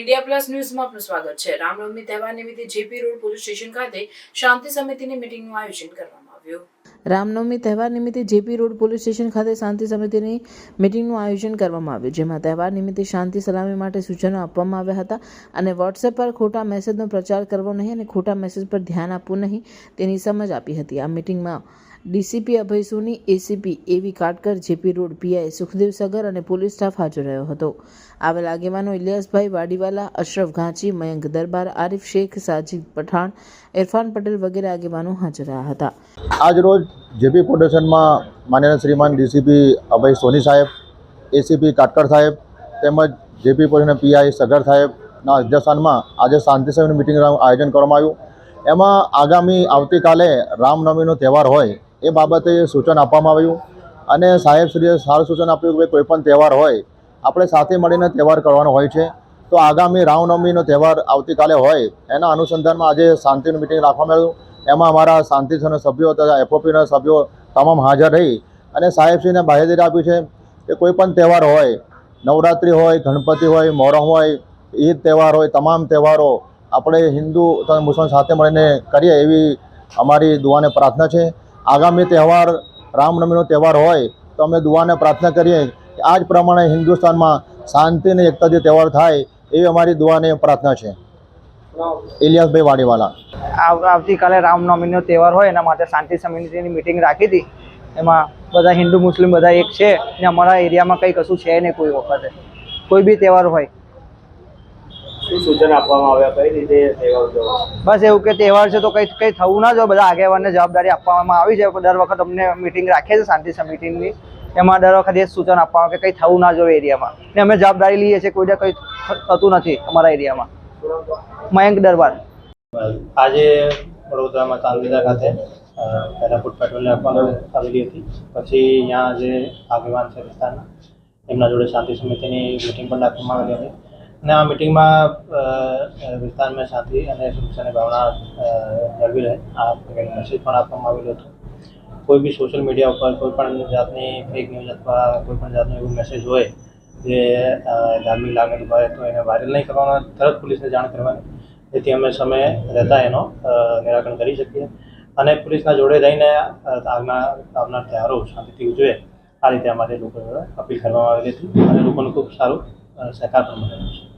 India plus ન્યૂઝમાં આપનું સ્વાગત છે. રામનવમી તહેવાર નિમિત્તે જેપી રોડ પોલીસ સ્ટેશન ખાતે શાંતિ સમિતિની મિટિંગનું આયોજન કરવામાં આવ્યું. રામનવમી તહેવાર નિમિત્તે જેપી રોડ પોલીસ સ્ટેશન ખાતે શાંતિ સમિતિની મિટિંગનું આયોજન કરવામાં આવ્યું, જેમાં તહેવાર નિમિત્તે શાંતિ સલામી માટે સૂચનો આપવામાં આવ્યા હતા અને વોટ્સએપ પર ખોટા મેસેજનો પ્રચાર કરવો નહીં અને ખોટા મેસેજ પર ધ્યાન આપવું નહીં તેની સમજ આપી હતી. આ મિટિંગમાં DCP Abhay Soni, ACP A V Katkar, JP road PI Sukhdev Sagar અને પોલીસ સ્ટાફ હાજર રહ્યો હતો. આવેલ આગેવાનો ઇલિયાસભાઈ વાડીવાલા, અશરફ ઘાંચી, મયંક દરબાર, આરિફ શેખ, સાજીદ પઠાણ, ઇરફાન પટેલ વગેરે આગેવાનો હાજર રહ્યા હતા. આજ રોજ જેપી ફાઉન્ડેશનમાં માનનીય શ્રીમાન ડીસીપી અભય સોની સાહેબ, એસીપી કાટકર સાહેબ તેમજ જેપી પોલીસના પીઆઈ સગર સાહેબના અધ્યક્ષસ્થાનમાં આજે શાંતિ સમિતિનું મિટિંગનું આયોજન કરવામાં આવ્યું. એમાં આગામી આવતીકાલે રામનવમીનો તહેવાર હોય એ બાબતે સૂચન આપવામાં આવ્યું. અને સાહેબશ્રીએ સારું સૂચન આપ્યું કે કોઈ પણ તહેવાર હોય, આપણે સાથે મળીને તહેવાર કરવાનો હોય છે. તો આગામી રામનવમીનો તહેવાર આવતીકાલે હોય, એના અનુસંધાનમાં આજે શાંતિનું મિટિંગ રાખવામાં આવ્યું. એમાં અમારા શાંતિ સભ્યો તથા એફઓપીના સભ્યો તમામ હાજર રહી. અને સાહેબશ્રીને બાહેધરી આપી છે કે કોઈ પણ તહેવાર હોય, નવરાત્રિ હોય, ગણપતિ હોય મોહરમ હોય, ઈદ તહેવાર હોય, તમામ તહેવારો આપણે હિન્દુ તથા મુસ્લિમ સાથે મળીને કરીએ એવી અમારી દુઆને પ્રાર્થના છે. આગામી તહેવાર, રામનવમીનો તહેવાર હોય, તો અમે દુઆને પ્રાર્થના કરીએ કે આ જ પ્રમાણે હિન્દુસ્તાનમાં શાંતિ અને એકતાથી તહેવાર થાય એવી અમારી દુઆને પ્રાર્થના છે. ઇલિયાસભાઈ વાડીવાલા. આવ- આવતીકાલે રામનવમીનો તહેવાર હોય, એના માટે શાંતિ સમિતિની મિટિંગ રાખી હતી. એમાં બધા હિન્દુ, મુસ્લિમ બધા એક છે અને અમારા એરિયામાં કંઈ કશું છે નહીં કોઈ વખતે. કોઈ બી તહેવાર હોય શું સૂચન આપવામાં આવ્યા? કઈ રીતે તહેવાર ઉજવવો બસ એવું કે તહેવાર છે તો કંઈ કંઈ થવું ના જોઈએ. બધા આગેવાનને જવાબદારી આપવામાં આવી છે. દર વખત અમને મિટિંગ રાખીએ છીએ શાંતિ સમિતિની. એમાં દર વખત એ સૂચન આપવામાં આવે કે કંઈ થવું ના જોઈએ એરિયામાં. ને અમે જવાબદારી લઈએ છીએ કોઈને કંઈ થતું નથી અમારા એરિયામાં. મયંક દરબાર. આજે વડોદરામાં ચાંદીદા ખાતે પહેલાં ફૂટ ફૂડ પેટ્રોલને આપવામાં આવેલી હતી. પછી અહીંયા જે આગેવાન છે વિસ્તારના એમના જોડે શાંતિ સમિતિની મિટિંગ પણ રાખવામાં આવેલી હતી. અને આ મિટિંગમાં વિસ્તારમાં શાંતિ અને સુરક્ષાની ભાવના જળવી રહે. આ અંગેનો મેસેજ પણ આપવામાં આવેલો હતો. કોઈ બી સોશિયલ મીડિયા ઉપર કોઈ પણ જાતની ફેક ન્યૂઝ અથવા કોઈ પણ જાતનો એવો મેસેજ હોય જે ધાર્મિક લાગણી હોય તો એને વાયરલ નહીં કરવાનો, તરત પોલીસને જાણ કરવાની. જેથી અમે સમય રહેતા એનો નિરાકરણ કરી શકીએ. અને પોલીસના જોડે રહીને આગના આવનાર તહેવારો શાંતિથી ઉજવે આ રીતે અમારે લોકો અપીલ કરવામાં આવેલી હતી. અને લોકોને ખૂબ સારું સહકાર પણ મળેલો છે.